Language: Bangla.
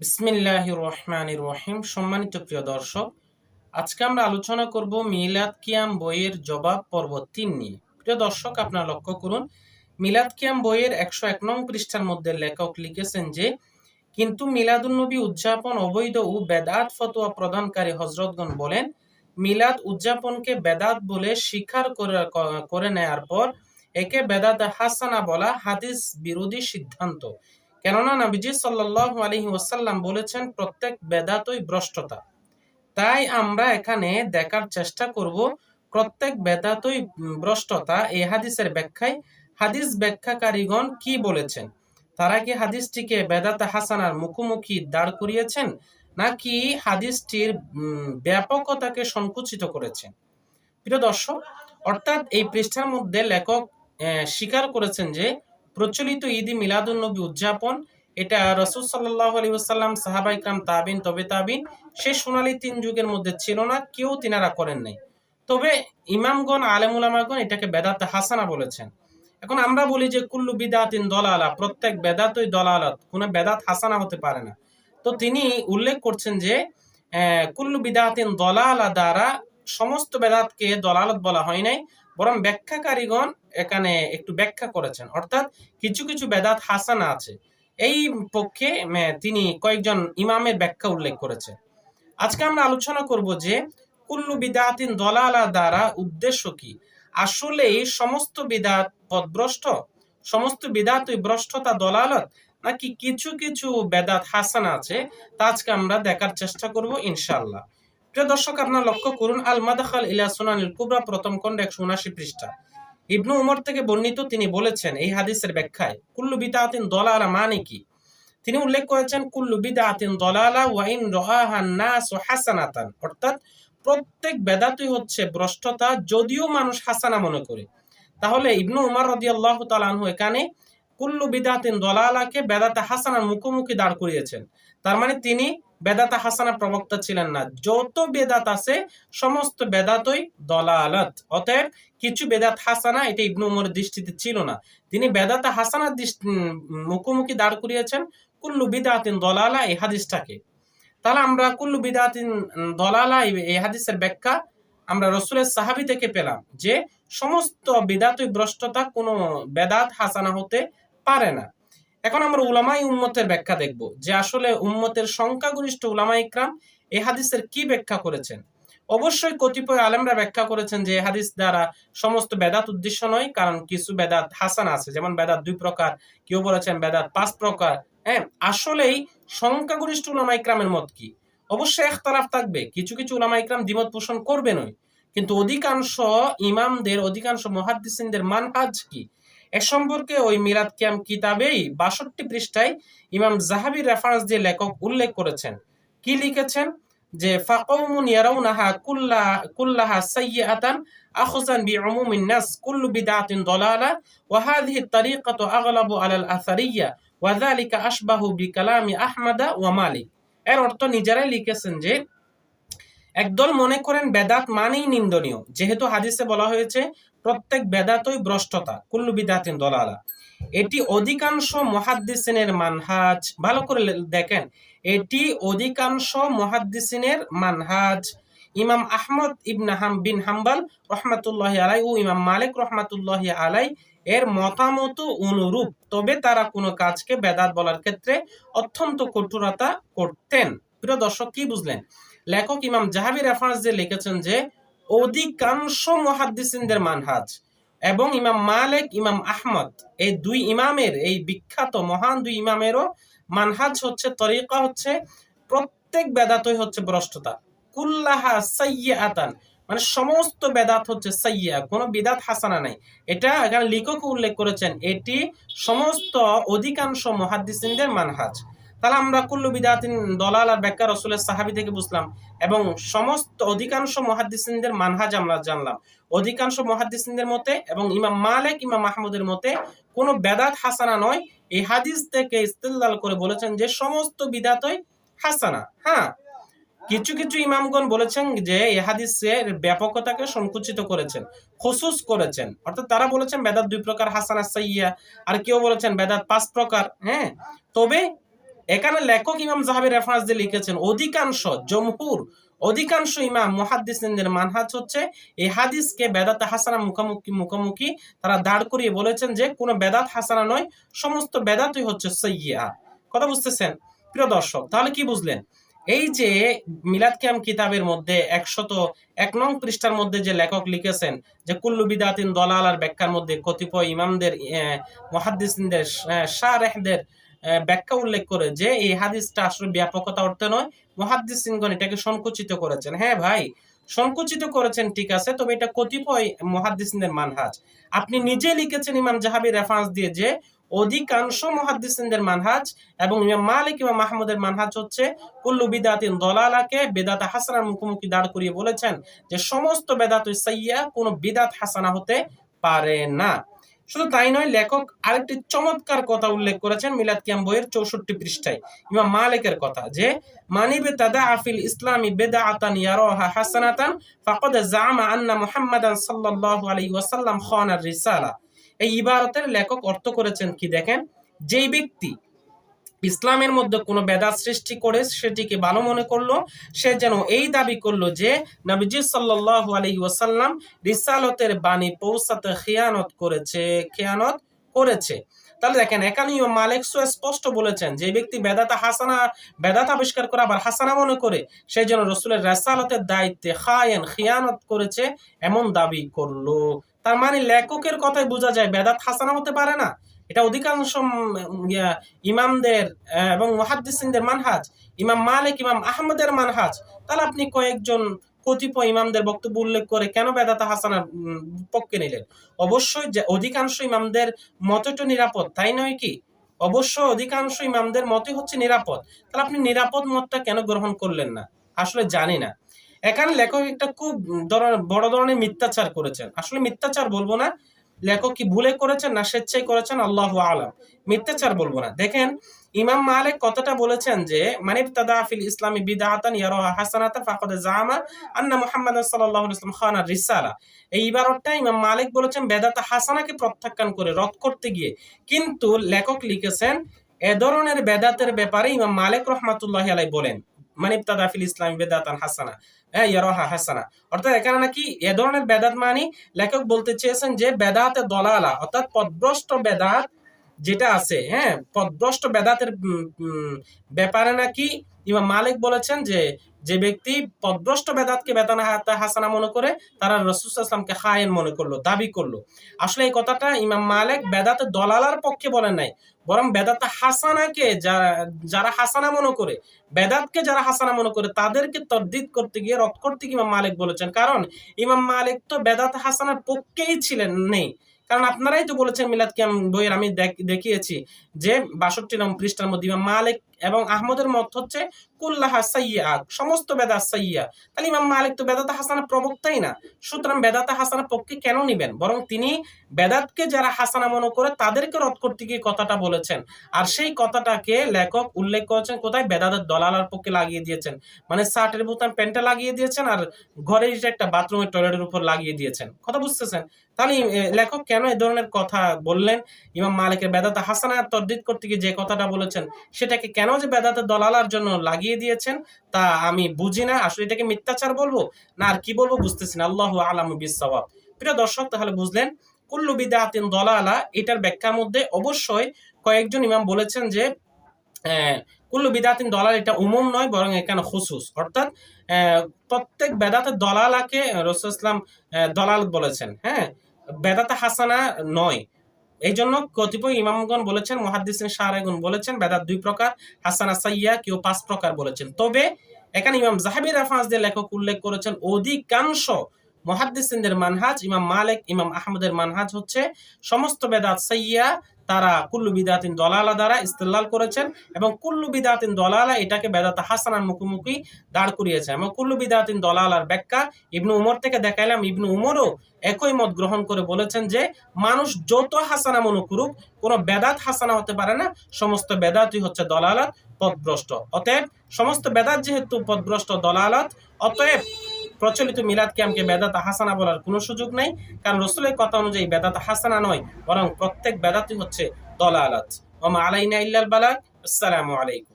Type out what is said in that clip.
বিসমিল্লাহ রহিম সম্মানিত প্রিয় দর্শক, আজকে আমরা আলোচনা করব মিলাদ কিয়াম বইয়ের জবাব পর্ব তিন নিয়ে। প্রিয় দর্শক, আপনারা লক্ষ্য করুন, মিলাদ কিয়াম বইয়ের একশো এক নং পৃষ্ঠার মধ্যে লেখক লিখেছেন যে, কিন্তু মিলাদুন্নবী উদযাপন অবৈধ ও বেদাত ফতোয়া প্রদানকারী হজরতগণ বলেন, মিলাদ উদযাপনকে বেদাত বলে স্বীকার করে করে নেয়ার পর একে বেদাত হাসানা বলা হাদিস বিরোধী সিদ্ধান্ত। কেননা নবীজি সাল্লাহ আলহি ওসাল্লাম বলেছেন, প্রত্যেক বেদাতই ভ্রষ্টতা। তাই আমরা এখানে দেখার চেষ্টা করব, প্রত্যেক বেদাতই ভ্রষ্টতা এই হাদিসের ব্যাখ্যায়। হাদিস ব্যাখ্যাকারীগণ কি বলেছেন? তারা কি হাদিসটিকে বেদাত হাসানার মুখোমুখি দাঁড় করিয়েছেন, নাকি হাদিসটির ব্যাপকতাকে সংকুচিত করেছেন? প্রিয় দর্শক, অর্থাৎ এই পৃষ্ঠার মধ্যে লেখক স্বীকার করেছেন যে প্রচলিত ঈদি মিলাদুন্নবী উদযাপন। এটা রসুল সাল্লাহ আলী সাল্লাম সাহাবা ইকরাম তাবিন, তবে তাবিন, সে সোনালী তিন যুগের মধ্যে ছিল না, কেউ তিনারা করেন নাই। তবে ইমামগণ, আলেমুলামাগণ এটাকে বেদাত হাসানা বলেছেন। এখন আমরা বলি যে, কুল্লু বিদাতিন দলালা, প্রত্যেক বেদাতই দলালত, কোনো বেদাত হাসানা হতে পারে না। তো তিনি উল্লেখ করছেন যে কুল্লু বিদাতিন দলালা দ্বারা সমস্ত বেদাতকে দলালত বলা হয় নাই বরং ব্যাখ্যাকারীগণ এখানে একটু ব্যাখ্যা করেছেন। অর্থাৎ কিছু কিছু বেদাত হাসানা আছে। এই পক্ষে তিনি কয়েকজন ইমামের ব্যাখ্যা উল্লেখ করেছে আজকে আমরা আলোচনা করব যে, কুল্লু বিদাতিন দলালা দ্বারা উদ্দেশ্য কি? আসলে সমস্ত বিদাত পদভ্রষ্ট, সমস্ত বিদাত ভ্রষ্টতা, দলালত, নাকি কিছু কিছু বেদাত হাসান আছে, তা আজকে আমরা দেখার চেষ্টা করব ইনশাল্লাহ প্রিয় দর্শক, আপনার লক্ষ্য করুন আল মাদাখাল ইলা সুনানিল কুবরা প্রথম খণ্ড একশো উনাশি পৃষ্ঠা। ইবনু উমর থেকে বর্ণিত তিনি বলেছেন এই হাদিসের ব্যাখ্যায়, কুল্লু বিদাতিন দলালা মানে কি? তিনি উল্লেখ করেছেন, কুল্লু বিদাতিন দলালা ওয়াইন রহাহান নাস হাসানাতান। অর্থাৎ প্রত্যেক বেদাতই হচ্ছে ভ্রষ্টতা, যদিও মানুষ হাসানা মনে করে। তাহলে ইবনু উমর রদিয়াল্লাহ তালানহু এখানে কুল্লু বিদাতিন দলালাকে বেদাতে হাসানার মুখোমুখি দাঁড় করিয়েছেন। তার মানে তিনি বেদাতা হাসানা প্রবক্তা ছিলেন না। যত বেদাত আছে, সমস্ত বেদাতই দলালত। অতএব কিছু বেদাত হাসানা, এটা ইবনু উমরের দৃষ্টিতে ছিল না। তিনি বেদাতা হাসানার মুখোমুখি দাঁড় করিয়েছেন কুল্লু বিদাতিন দলালা এই হাদিসটাকে। তাহলে আমরা কুল্লু বিদাতিন দলালা এই হাদিসের ব্যাখ্যা আমরা রসুলের সাহাবি থেকে পেলাম যে সমস্ত বিদাতই ভ্রষ্টতা, কোনো বেদাত হাসানা হতে পারে না। এখন আমরা উলামাই উম্মতের ব্যাখ্যা দেখব যে আসলে উম্মতের সংখ্যাগরিষ্ঠ উলামা ইকরাম এই হাদিসের কি ব্যাখ্যা করেছেন। অবশ্যই কতিপয় আলেমরা ব্যাখ্যা করেছেন যে হাদিস দ্বারা সমস্ত বেদাত উদ্দেশ্য নয়, কারণ কিছু বেদাত হাসান আছে, যেমন বেদাত দুই প্রকার, কেউ বলেছেন বেদাত পাঁচ প্রকার। হ্যাঁ আসলেই সংখ্যাগরিষ্ঠ উলামা ইকরামের মত কি? অবশ্যই একতলাফ থাকবে, কিছু কিছু উলামা ইকরাম দ্বিমত পোষণ করবে নয়। কিন্তু অধিকাংশ ইমামদের, অধিকাংশ মহাদ্দিসিনদের মানহাজ কি? এ সম্পর্কে ওই মিরাদ কিয়াম কিতাবেই বাষট্টি পৃষ্ঠায় ইমাম জাহাবির রেফারেন্স দিয়ে লেখক উল্লেখ করেছেন। কি লিখেছেন? যে ফাকৌমুন ইয়ারাউনাহা কুল্লা, কুল্লাহা নাস কুল্লু ওয়া আগলাবু আলাল ওয়া যালিকা আশবাহু আহমাদা ওয়া মালিক। এর অর্থ নিজেরাই লিখেছেন যে, একদল মনে করেন বেদাত মানেই নিন্দনীয়। যেহেতু হাদিসে বলা হয়েছে প্রত্যেক বেদাতই ভ্রষ্টতা, কুল্লু বিদাতিন দলালা। এটি অধিকাংশ মহাদ্দিসিনের মানহাজ। ভালো করে দেখেন, এটি অধিকাংশ মহাদ্দিসিনের মানহাজ। ইমাম আহমদ ইবনাহাম বিন হাম্বাল রহমাতুল্লাহ আলাই ও ইমাম মালিক রহমাতুল্লাহ আলাই এর মতামত অনুরূপ। তবে তারা কোনো কাজকে বেদাত বলার ক্ষেত্রে অত্যন্ত কঠোরতা করতেন। প্রিয় দর্শক, কি বুঝলেন? লেখক ইমাম জাহাবি রেফারেন্স দিয়ে লিখেছেন যে অধিকাংশ মহাদ্দিসিনদের মানহাজ এবং ইমাম মালিক, ইমাম আহমদ, এই দুই ইমামের, এই বিখ্যাত, মহান দুই ইমামেরও মানহাজ হচ্ছে, তরিকা হচ্ছে, প্রত্যেক বেদাতই হচ্ছে ভ্রষ্টতা। কুল্লাহা সাইয়া আতান মানে সমস্ত বেদাত হচ্ছে সাইয়া কোনো বিদাত হাসানা নাই। এটা এখানে লেখক উল্লেখ করেছেন, এটি সমস্ত অধিকাংশ মহাদ্দিসিনদের মানহাজ। তাহলে আমরা কুল্লু বিদাতিন দলাল আর ব্যাখ্যা রসুলের সাহাবি থেকে বুঝলাম। এবং সমস্ত অধিকাংশ মহাদ্দিসিনদের মানহাজ আমরা জানলাম। অধিকাংশ মহাদ্দিসিনদের মতে এবং ইমাম মালিক, ইমাম মাহমুদের মতে কোনো বেদাত হাসানা নয়। এই হাদিস থেকে ইস্তেলাল করে বলেছেন যে সমস্ত বিদাতই হাসানা। হ্যাঁ কিছু কিছু ইমামগণ বলেছেন যে এই হাদিসের ব্যাপকতাকে সংকুচিত করেছেন, খসুস করেছেন। অর্থাৎ তারা বলেছেন বেদাত দুই প্রকার হাসানা সাইয়া আর কেউ বলেছেন বেদাত পাঁচ প্রকার। হ্যাঁ তবে এখানে লেখক ইমাম জাহাবি রেফারেন্স দিয়ে লিখেছেন, অধিকাংশ জমহুর, অধিকাংশ ইমাম মুহাদ্দিসিনদের মানহাজ হচ্ছে এই হাদিসকে বেদাত হাসানা মুখোমুখি মুখোমুখি তারা দাঁড় করিয়ে বলেছেন যে কোনো বেদাত হাসানা নয়, সমস্ত বেদাতই হচ্ছে সৈয়া কথা বুঝতেছেন? প্রিয় দর্শক, তাহলে কি বুঝলেন? এই যে মিলাদ কিয়াম কিতাবের মধ্যে একশত এক নং পৃষ্ঠার মধ্যে যে লেখক লিখেছেন যে, কুল্লু বিদাতিন দলাল আর ব্যাখ্যার মধ্যে কতিপয় ইমামদের মহাদ্দিসদের শাহরেহদের ব্যাখ্যা উল্লেখ করে যে এই হাদিসটা আসলে ব্যাপকতা অর্থে নয়, মহাদ্দিসিনগণ এটাকে সংকুচিত করেছেন। হ্যাঁ ভাই, সংকুচিত করেছেন, ঠিক আছে, তবে এটা কতিপয় মহাদ্দিসিনদের মানহাজ। আপনি নিজে লিখেছেন ইমাম জাহাবি রেফারেন্স দিয়ে যে অধিকাংশ মহাদ্দিসিনদের মানহাজ এবং ইমাম মালিক ইমাম মাহমুদের মানহাজ হচ্ছে, কুল্লু বিদাতিন দলালাকে বেদাত হাসানার মুখোমুখি দাঁড় করিয়ে বলেছেন যে সমস্ত বেদাত সাইয়া কোনো বিদাত হাসানা হতে পারে না। শুধু তাই নয়, লেখক আরেকটি চমৎকার কথা উল্লেখ করেছেন মিলাদ কিয়াম বইয়ের চৌষট্টি পৃষ্ঠায়, ইমাম মালিকের কথা, যে, মানিবে তাদা আফিল ইসলামী বেদা আতান ইয়ারোহা হাসানাতান ফাকদ জামা আন্না মুহাম্মাদান সাল্লাল্লাহু আলাইহি ওয়াসাল্লাম খানার রিসালা। এই ইবারতের লেখক অর্থ করেছেন কি দেখেন? যেই ব্যক্তি ইসলামের মধ্যে কোনো বেদাত সৃষ্টি করে সেটিকে ভালো মনে করল, সে যেন এই দাবি করল যে নবীজি সাল্লাল্লাহু আলাইহি ওয়াসাল্লাম রিসালতের বাণী পৌঁছাতে খিয়ানত করেছে খিয়ানত করেছে। তাহলে দেখেন, এখানে মালিক স্পষ্ট বলেছেন যে ব্যক্তি বেদাতা হাসানা, বেদাত আবিষ্কার করে আবার হাসানা মনে করে সেই জন্য রসুলের রেসালতের দায়িত্বে খায়েন, খিয়ানত করেছে এমন দাবি করল। তার মানে লেখকের কথাই বোঝা যায়, বেদাত হাসানা হতে পারে না। এটা অধিকাংশ ইমামদের এবং মহাদ্দিসিনদের মানহাজ। ইমাম মালিক, ইমাম আহমদের মানহাজ। তাহলে আপনি কয়েকজন কতিপয় ইমামদের বক্তব্য উল্লেখ করে কেন বেদাতা হাসানার পক্ষে নিলেন? অবশ্যই অধিকাংশ ইমামদের মতটা নিরাপদ, তাই নয় কি? অবশ্য অধিকাংশ ইমামদের মতই হচ্ছে নিরাপদ। তাহলে আপনি নিরাপদ মতটা কেন গ্রহণ করলেন না? আসলে জানি না। এখানে লেখক একটা খুব বড় ধরনের মিথ্যাচার করেছেন। আসলে মিথ্যাচার বলব না লেখক কি ভুলে করেছেন না স্বেচ্ছাই করেছেন? আল্লাহ আলম। মিথ্যাচার বলব না। দেখেন, ইমাম মালিক কথাটা বলেছেন যে মানিব তাদাফিল ইসলামী বিদাহাতান ইয়ারোহা হাসানাতা ফাকদ জামা আন্না মুহাম্মদ সাল্লাল্লাহু আলাইহি ওয়াসাল্লাম খানা রিসালা। এই ইবারতটা ইমাম মালিক বলেছেন বেদাতা হাসানাকে প্রত্যাখ্যান করে, রদ করতে গিয়ে। কিন্তু লেখক লিখেছেন, এ ধরনের বেদাতের ব্যাপারে ইমাম মালিক রহমাতুল্লাহ আলাই বলেন। মানিব ইফতাদাফিল ইসলাম বেদাতান হাসানা। হ্যাঁ ইয়ারোহা হাসানা। অর্থাৎ এখানে নাকি এ ধরনের বেদাত মানে লেখক বলতে চেয়েছেন যে বেদাতে দলালা, অর্থাৎ পদভ্রষ্ট বেদাত যেটা আছে হ্যাঁ পদভ্রষ্ট বেদাতের ব্যাপারে নাকি ইমাম মালিক বলেছেন যে যে ব্যক্তি পদভ্রষ্ট বেদাতকে বেতন হাসানা মনে করে, তারা রসুলামকে হায়েন মনে করল, দাবি করল। আসলে এই কথাটা ইমাম মালিক বেদাতে দলালার পক্ষে বলেন নাই, বরং বেদাত হাসানাকে যারা যারা হাসানা মনে করে, বেদাতকে যারা হাসানা মনে করে, তাদেরকে তরদিদ করতে গিয়ে রদ করতে গিয়ে ইমাম মালিক বলেছেন। কারণ ইমাম মালিক তো বেদাত হাসানার পক্ষেই ছিলেন নেই। কারণ আপনারাই তো বলেছেন মিলাদ কিয়াম বইয়ের আমি দেখিয়েছি যে বাষট্টি নম্বর পৃষ্ঠার মধ্যে ইমাম মালিক এবং আহমদের মত হচ্ছে, কুল্লাহা সাইয়া সমস্ত বেদা সাইয়া তাহলে ইমাম মালিক তো বেদাত হাসানা প্রবক্তাই না। সুতরাং বেদাত হাসানা পক্ষে কেন নিবেন? বরং তিনি বেদাতকে যারা হাসানা মনে করে তাদেরকে রদ করতে গিয়ে কথাটা বলেছেন। আর সেই কথাটাকে লেখক উল্লেখ করেছেন, কোথায়? বেদাতের দলালার পক্ষে লাগিয়ে দিয়েছেন। মানে শার্টের বোতাম প্যান্টে লাগিয়ে দিয়েছেন আর ঘরের একটা বাথরুমের টয়লেটের উপর লাগিয়ে দিয়েছেন। কথা বুঝতেছেন? তাহলে লেখক কেন এ ধরনের কথা বললেন? ইমাম মালিকের বেদাত হাসানা তরদিদ করতে গিয়ে যে কথাটা বলেছেন, সেটাকে কেন যে বেদাতে দলালার জন্য লাগিয়ে দিয়েছেন, তা আমি বুঝি না। আসলে এটাকে মিথ্যাচার বলব? না, আর কি বলব বুঝতেছি না। আল্লাহ আলাম বিসওয়াব প্রিয় দর্শক, তাহলে বুঝলেন, কুল্লু বিদাতিন দলালা, এটার ব্যাখ্যার মধ্যে অবশ্যই কয়েকজন ইমাম বলেছেন যে কুল্লু বিদাতিন দলাল এটা উমুম নয়, বরং এখানে খুসুস। অর্থাৎ প্রত্যেক বেদাতের দলালাকে রসুল ইসলাম দলাল বলেছেন। হ্যাঁ বেদাতে হাসানা নয়। এই জন্য কতিপয় ইমামগণ বলেছেন মহাদিসিন শাহরাগুন বলেছেন, বেদাত দুই প্রকার, হাসান আসাইয়া কেউ পাঁচ প্রকার বলেছেন। তবে এখানে ইমাম জাহাবির দিয়ে লেখক উল্লেখ করেছেন, অধিকাংশ মহাদ্দিসিনদের মানহাজ, ইমাম মালিক, ইমাম আহমদের মানহাজ হচ্ছে সমস্ত বেদাত সাইয়া তারা কুল্লু বিদাতিন দলালা দ্বারা ইস্তেলাল করেছেন এবং কুল্লু বিদাতিন দলালা এটাকে বেদাত হাসানার মুখোমুখি দাঁড় করিয়েছে। এবং কুল্লু বিদাতিন দলালার ব্যাখ্যা ইবনু উমর থেকে দেখাইলাম। ইবনু উমরও একই মত গ্রহণ করে বলেছেন যে, মানুষ যত হাসানা মনে করুক কোনো বেদাত হাসানা হতে পারে না, সমস্ত বেদাতই হচ্ছে দলালাত পদভ্রষ্ট। অতএব সমস্ত বেদাত যেহেতু পদভ্রষ্ট দলালাত, অতএব প্রচলিত মিলাদ ক্যাম্পকে বেদাত হাসানা বলার কোনো সুযোগ নাই। কারণ রসুলের কথা অনুযায়ী বেদাত হাসানা নয়, বরং প্রত্যেক বেদাতই হচ্ছে দলালাত। ওমা আলাইনা ইল্লাল বালাক আসসালামু আলাইকুম।